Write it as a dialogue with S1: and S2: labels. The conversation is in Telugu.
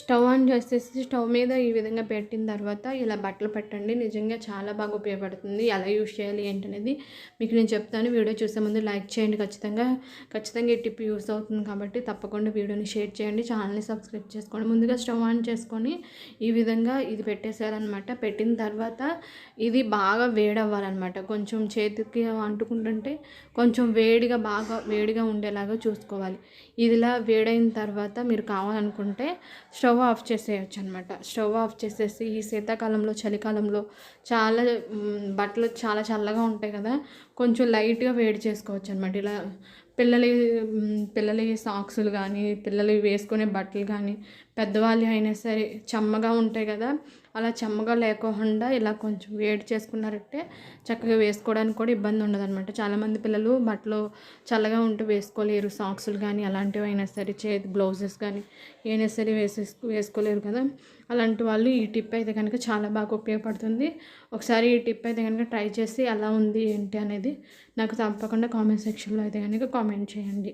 S1: స్టవ్ ఆన్ చేసేసి స్టవ్ మీద ఈ విధంగా పెట్టిన తర్వాత ఇలా బట్టలు పెట్టండి. నిజంగా చాలా బాగా ఉపయోగపడుతుంది. ఎలా యూస్ చేయాలి ఏంటనేది మీకు నేను చెప్తాను. వీడియో చూసే ముందు లైక్ చేయండి. ఖచ్చితంగా ఖచ్చితంగా ఈ టిప్ యూస్ అవుతుంది కాబట్టి తప్పకుండా వీడియోని షేర్ చేయండి. ఛానల్ని సబ్స్క్రైబ్ చేసుకోండి. ముందుగా స్టవ్ ఆన్ చేసుకొని ఈ విధంగా ఇది పెట్టేశారనమాట. పెట్టిన తర్వాత ఇది బాగా వేడవ్వాలన్నమాట కొంచెం చేతికి అంటుకుంటుంటే కొంచెం వేడిగా బాగా వేడిగా ఉండేలాగా చూసుకోవాలి. ఇదిలా వేడైన తర్వాత మీరు కావాలనుకుంటే స్టవ్ ఆఫ్ చేసేయచ్చు అనమాట స్టవ్ ఆఫ్ చేసేసి ఈ శీతాకాలంలో చలికాలంలో చాలా బట్టలు చాలా చల్లగా ఉంటాయి కదా కొంచెం లైట్గా వేడి చేసుకోవచ్చు అనమాట ఇలా పిల్లలు పిల్లలు సాక్సులు కానీ పిల్లలు వేసుకునే బట్టలు కానీ పెద్దవాళ్ళు అయినా సరే చెమ్మగా ఉంటాయి కదా అలా చెమ్మగా లేకోకుండా ఇలా కొంచెం వేడి చేసుకున్నారంటే చక్కగా వేసుకోవడానికి కూడా ఇబ్బంది ఉండదు అనమాట చాలామంది పిల్లలు బట్టలు చల్లగా ఉంటే వేసుకోలేరు సాక్సులు కానీ అలాంటివి అయినా సరే చేతి బ్లౌజెస్ కానీ ఏమైనా సరే వేసే వేసుకోలేరు కదా. అలాంటి వాళ్ళు ఈ టిప్ అయితే కనుక చాలా బాగా ఉపయోగపడుతుంది. ఒకసారి ఈ టిప్ అయితే కనుక ట్రై చేసి ఎలా ఉంది ఏంటి అనేది నాకు తప్పకుండా కామెంట్ సెక్షన్లో అయితే కనుక కామెంట్ చేయండి.